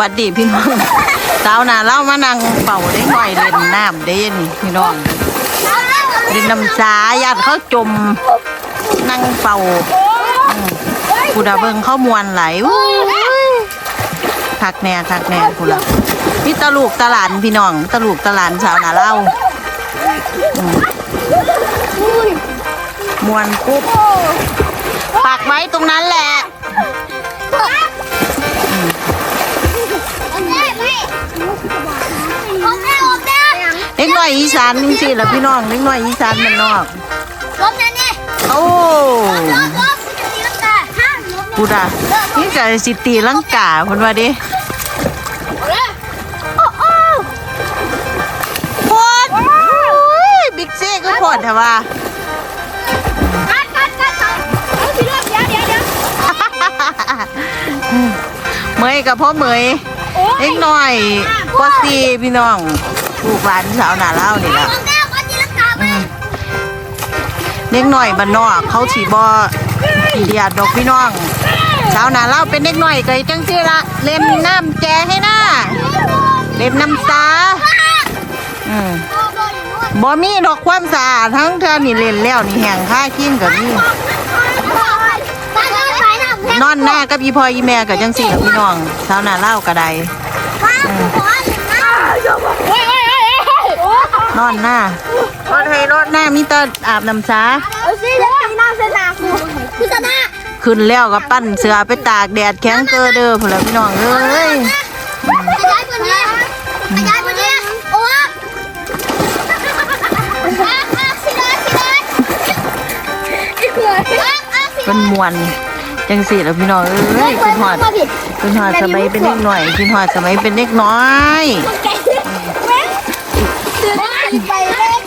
วัสดีพี่น้องสาวนาเล่ามานั่งเป่าได้หน่อยเล่นน้ำได้นพี่น้องเล่นน้ำสาญาติเขาจมนั่งเป่ากูดาเบิงเข้ามวนไหลอู้ยคักแน่คักแน่กูละพี่ตะลูกตะหลานพี่น้องตะลูกตะหลานสาวนาเล่ามมวนปุ๊บปักไว้ตรงนั้นแหละ น้อยอีสานจริงๆล่ะพี่น้องเล็กน้อยอีสานมันนอกโอ้กูดานี่กะสิตีลังกาเพิ่นว่าดิโพดโอ้ยบิ๊กเซ่ก็โพดแต่ว่าเมยกับพ่อเมยเล็กน้อยปอซีพี่น้อง ลูกหลานสาวหน้าเล่าวนี่แหละเล็กน้อยบ้านนอกเขาฉีบอเดียดดอกพี่น้อง สาวหน้าเล่าวเป็นเล็กน้อยเกยจังซี่ละเล่นน้ำแจให้หน้าเล่นน้ำตาอืมบ่มีดอกความสะอาดทั้งเธอนี่เล่นแล้วนี่แห่งค่าขี้งกับนี่นอนหน้ากับอีพ่ออีแม่กับจังสี่กับพี่น้องสาวหน้าเล่าวกระไดน อนหน้ารถให้รถหน้ามีแต่อาบน้ำซาขึ้นแล้วก็ปั้นเสือไปตากแดดแข็งเกอเด้อพุ่นละพี่น้องเอ้ยเป็นมวนจังสี่แล้วพี่น้องเอ้ยกินหอดกินหอดสมัยเป็นเด็กหน่อยกินหอดสมัยเป็นเด็กน้อย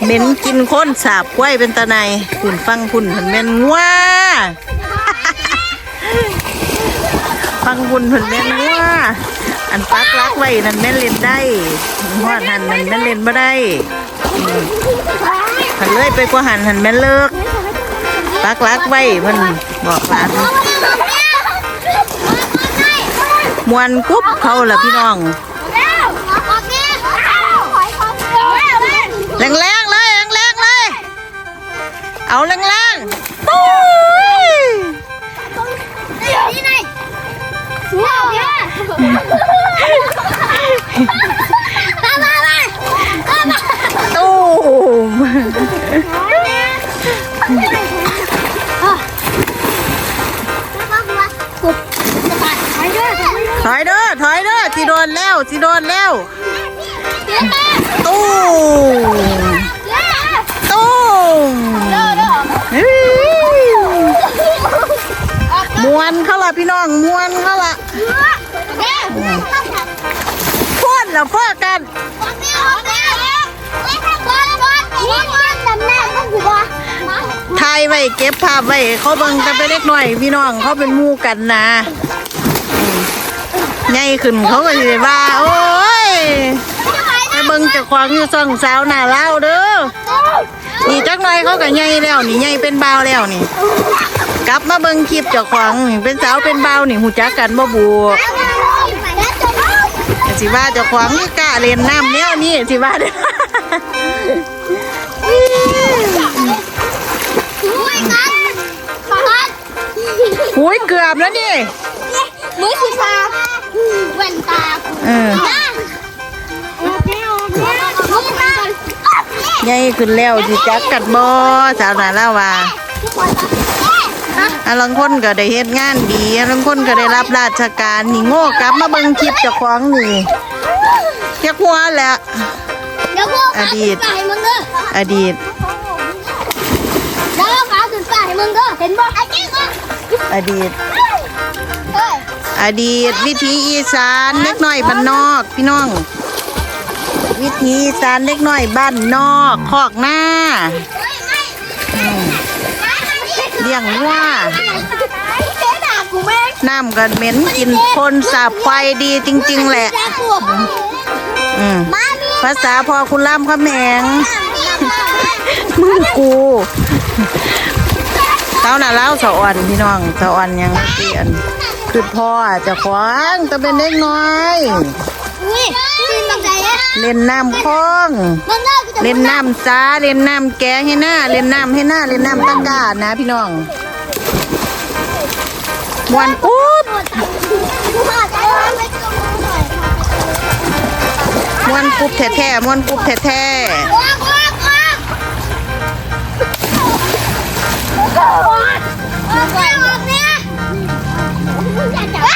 เหม็นกินข้นสาบกล้วยเป็นตะไนคุณฟังคุณผันแม่นงัวฟังคุณผันแม่นงัวอันปักรักไว้นั่นแม่นเล่นได้หอดหันนั่นแม่นเล่นบ่ได้หันเลยไปกว่าหันหันแม่นเลิกปักรักไว้มันบอกหลานมวนกุ๊บเขาละพี่น้อง เอาแรงแรงๆปุ้ยตูมถอยเด้อถอยเด้อสิโดนแล้วสิโดนแล้วตู้มตู้ ม้วนเขาละพี่น้องมวนเขาละพ่นละพ่อกันทายไว้เก็บภาพไว้เขาเบิ่งกันไปเล็กหน่อย พี่น้องเขาเป็นมู่กันนะใหญ่ขึ้นเขาก็สิว่า โอ้ยไปเบิ่งจะควางอยู่ซ่องสาวหน้าเล่าเด้อ นี่จักหน่อยเขาก็ใหญ่แล้วนี่ใหญ่เป็นบ่าวแล้วนี่ กลับมาเบิ่งคลิปเจ้าของนี่เป็นสาวเป็นบ่าวนี่หูจักกันบ่บูก็สิว่าเจ้าของนี่กล้าเล่นน้ำแนวนี้สิว่าเด้อหุยเกือบแล้วนี่มือสีฟ้าแว่นตาเออ ใหญ่ขึ้นแล้วสิจักกัดบ่สาวนาแล้วว่าอันลังคนก็ได้เฮ็ดงานดีอันลังคนก็ได้รับราชการนี่โง่กลับมาเบิ่งคลิปเจ้าของนี่แค่หัวและเดี๋ยวพวกขาขึ้นไปมึงเด้ออดีตเดี๋ยวขาขึ้นไปมึงด้อเห็นบ่ไอ้เจ๊ก็อดีตอดีตวิถีอีสานเล็กน้อยบ้านนอกพี่น้อง วิถีอีสานเล็กน้อยบ้านนอกคอกหน้าเลี้ยงวัวเจ๊ด่าน้ำกันเหม็นกินคนสาบไฟดีจริง ๆ แหละภาษาพอคุณล่ำขแมงมึงกูเต้าหน่าเล้าสะอ่อนพี่น้องสะอ่อนยังเปลี่ยนคือพ่อจะขวางแต่เป็นเด็กน้อย นี่กินบังใจอะเล่นน้ำคลอง มันน่าจะเล่นน้ำจ้าเล่นน้ำแกให้หน้า เล่นน้ำให้หน้า เล่นน้ำตะกร้านะพี่น้องมวนอุ๊บพ่อใจไม่ต้องหน่อยมวนปุ๊บแท้ๆมวนปุ๊บแท้ออกออกออกออกออกเนี่ยอย่าจับ